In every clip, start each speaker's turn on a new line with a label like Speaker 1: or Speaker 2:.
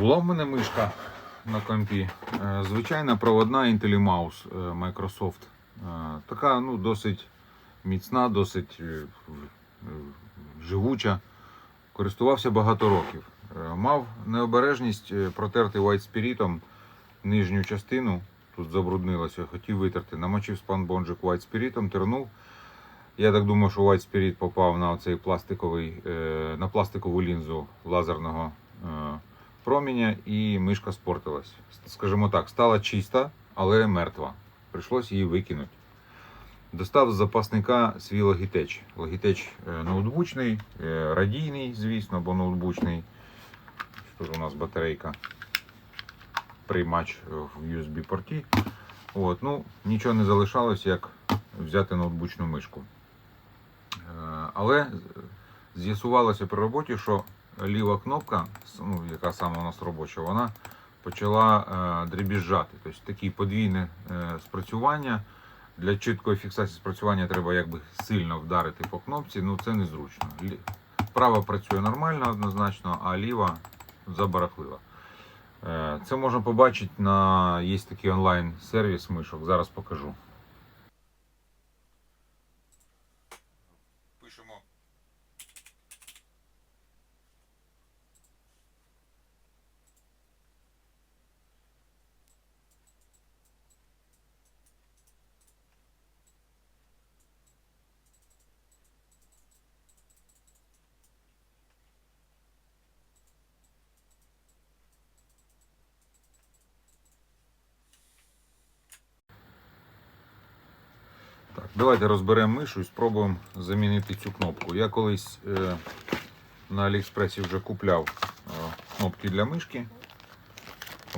Speaker 1: Була в мене мишка на компі. Е, Звичайна проводна IntelliMouse е, Microsoft. Е, Така ну, досить міцна, досить живуча. Користувався багато років. Мав необережність протерти white спірітом нижню частину. Тут забруднилося, хотів витерти. Намочив спанбонжик white спірітом, тернув. Я так думаю, що white spirit попав на цей пластиковий, на пластикову лінзу лазерного проміння і мишка спортилась. Скажімо так, стала чиста, але мертва. Прийшлось її викинути. Достав з запасника свій Logitech. Logitech е, ноутбучний, е, радійний, звісно, бо ноутбучний. Тут у нас батарейка. Приймач в USB порті. От, ну, нічого не залишалось, як взяти ноутбучну мишку. Е, Але з'ясувалося при роботі, що ліва кнопка, ну, яка саме у нас робоча, вона почала е, дребіжати. Тобто таке подвійне е, спрацювання. Для чіткої фіксації спрацювання треба якби сильно вдарити по кнопці, ну це незручно. Права працює нормально однозначно, а ліва забарахлива. Е, Це можна побачити на є такий онлайн-сервіс мишок. Зараз покажу. Давайте розберемо мишу і спробуємо замінити цю кнопку. Я колись е, на Аліекспресі вже купляв е, кнопки для мишки.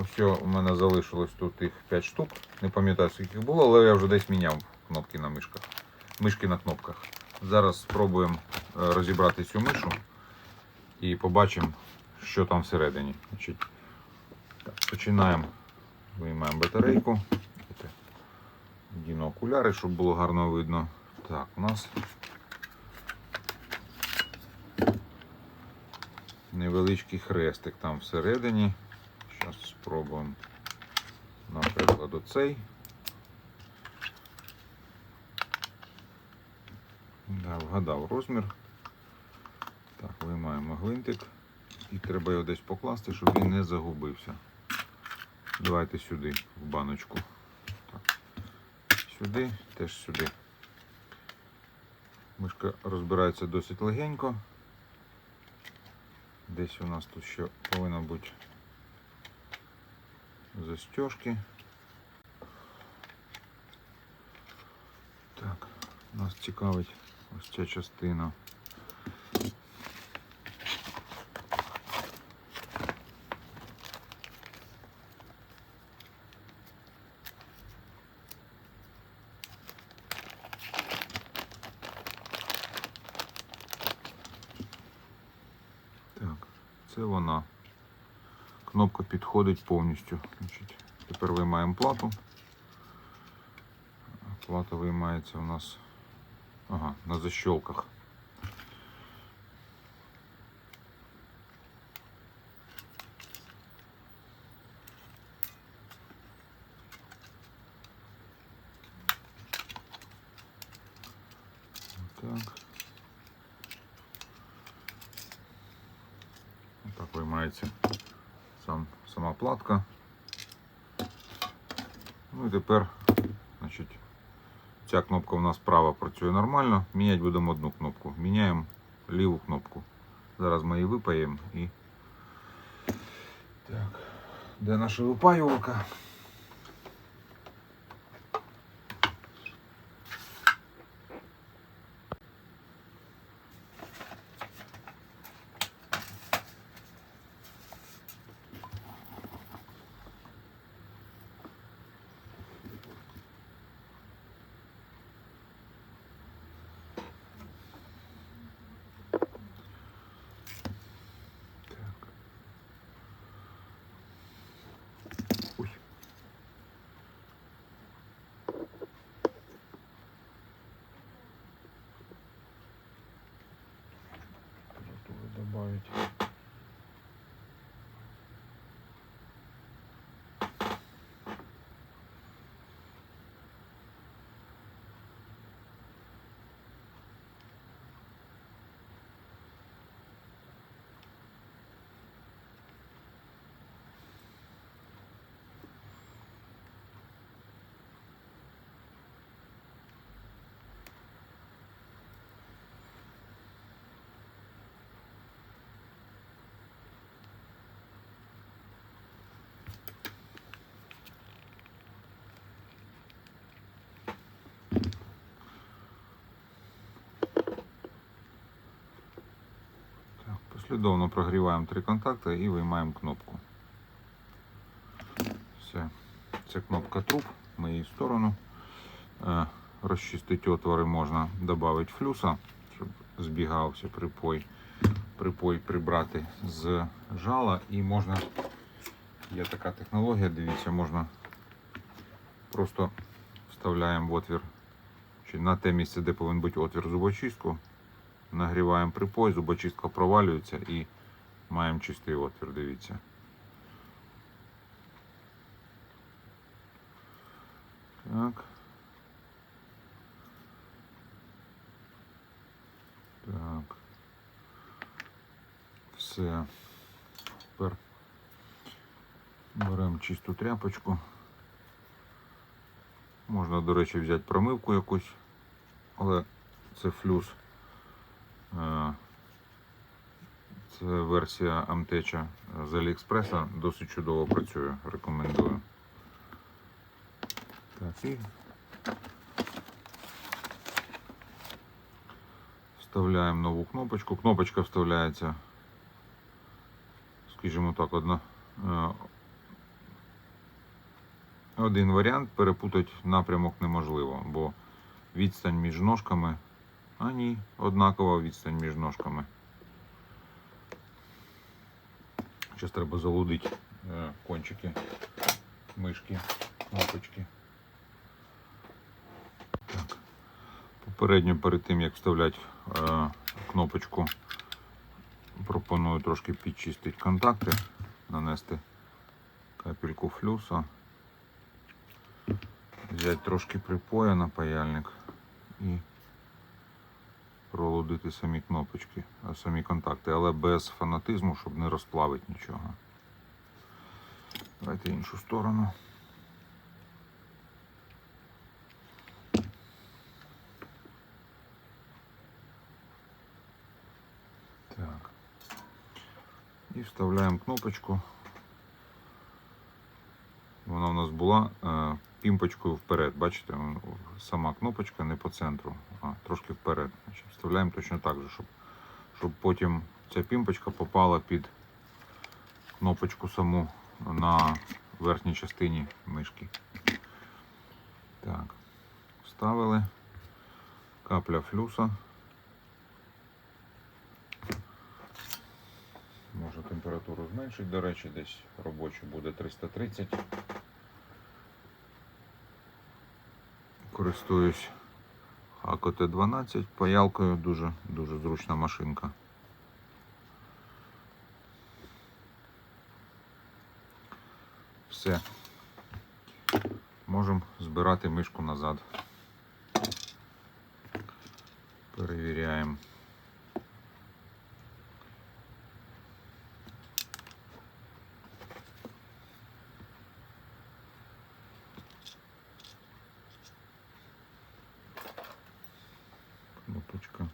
Speaker 1: Ось у мене залишилось тут їх 5 штук. Не пам'ятаю, скільки було, але я вже десь міняв кнопки на мишках. Мишки на кнопках. Зараз спробуємо е, розібрати цю мишу і побачимо, що там всередині. Починаємо. Виймаємо батарейку. Діну окуляри, щоб було гарно видно. Так, у нас невеличкий хрестик там всередині. Зараз спробуємо, наприклад, оцей. Да, вгадав розмір. Так, виймаємо гвинтик. І треба його десь покласти, щоб він не загубився. Давайте сюди, в баночку. Сюди, теж сюди. Мишка розбирається досить легенько. Десь у нас тут ще повинна бути застежки. Так, нас цікавить ось ця частина. Так, це вона. Кнопка підходить повністю. Значить, тепер виймаємо плату. Плата виймається у нас ага, на защелках. Так. Так виймається сам, сама. Ну і тепер, значить, ця кнопка у нас права працює нормально. Міняти будемо одну кнопку. Міняємо ліву кнопку. Зараз ми її випаємо і. Так. Де наша випаювалка? Послідовно прогріваємо три контакти і виймаємо кнопку. Все. Це кнопка труб, ми її в сторону. Е, Розчистити отвори можна додати флюса, щоб збігався припой. Припой прибрати з жала і можна. Є така технологія, дивіться, можна просто вставляємо в отвір чи на те місце, де повинен бути отвір зубочистку. Нагріваємо припой, зубочистка провалюється і маємо чистий отвір, дивіться. Так. Так. Все. Тепер беремо чисту тряпочку. Можна, до речі, взяти промивку якусь, але це флюс. Е, Це версія Амтеча з Аліекспреса. Досить чудово працює, рекомендую. Так, і вставляємо нову кнопочку. Кнопочка вставляється, скажімо так, одна. е, Один варіант перепутати напрямок неможливо, бо відстань між ножками, а ні, однакова відстань між ножками. Зараз треба залудити е, кончики мишки, кнопочки. Так. Попередньо перед тим як вставляти е, кнопочку, пропоную трошки підчистити контакти, нанести капельку флюса, взяти трошки припоя на паяльник і пролудити самі кнопочки, самі контакти, але без фанатизму, щоб не розплавити нічого. Давайте іншу сторону. Так. І вставляємо кнопочку. Вона у нас була е, пімпочкою вперед. Бачите, сама кнопочка не по центру, а трошки вперед. Вставляємо точно так же, щоб, щоб потім ця пімпочка попала під кнопочку саму на верхній частині мишки. Так, вставили. Капля флюса. Можна температуру зменшити, до речі, десь робочу буде 330. Користуюсь АКТ 12 паялкою, дуже, дуже зручна машинка. Все. Можемо збирати мишку назад. Перевіряємо. Кнопочка.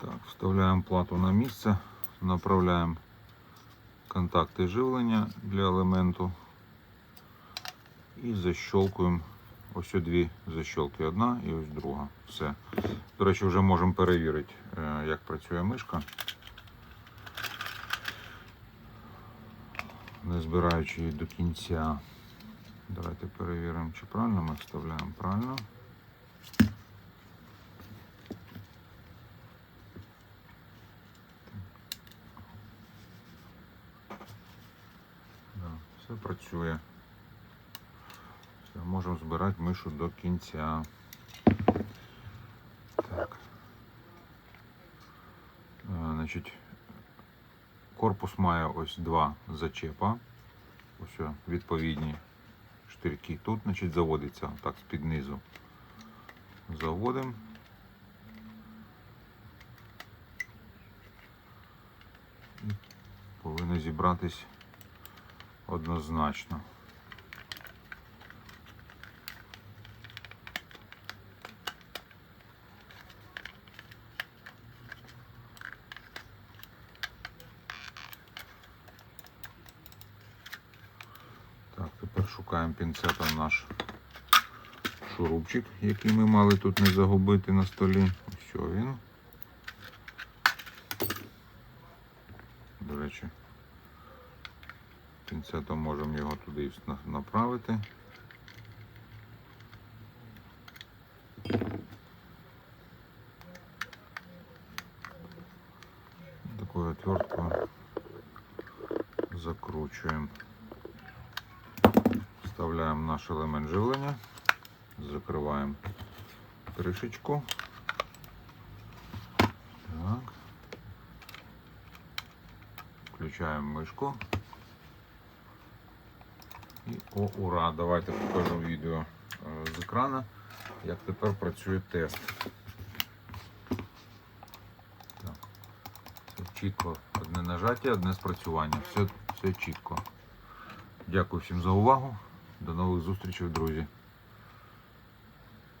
Speaker 1: Так, вставляємо плату на місце, направляємо контакти живлення для елементу і защолкуємо ось дві защолки. Одна і ось друга. Все. До речі, вже можемо перевірити, е, як працює мишка. Не збираючи її до кінця. Давайте перевіримо, чи правильно ми вставляємо. Правильно. Да, все працює. Все, можемо збирати мишу до кінця. Так. Е, Значить, корпус має ось два зачепа. Ось о, відповідні штирки. Тут значить, заводиться так з-під низу. Заводимо. Повинно зібратись однозначно. Так, тепер шукаємо пінцетом наш шурупчик, який ми мали тут не загубити на столі. Все він. Пінцетом можемо його туди направити. Такою отверткою закручуємо. Вставляємо наш елемент живлення, закриваємо кришечку. Так. Включаємо мишку. І о, ура! Давайте покажу відео е, з екрана, як тепер працює тест. Все чітко. Одне нажаття, одне спрацювання. Все, все чітко. Дякую всім за увагу. До нових зустрічей, друзі.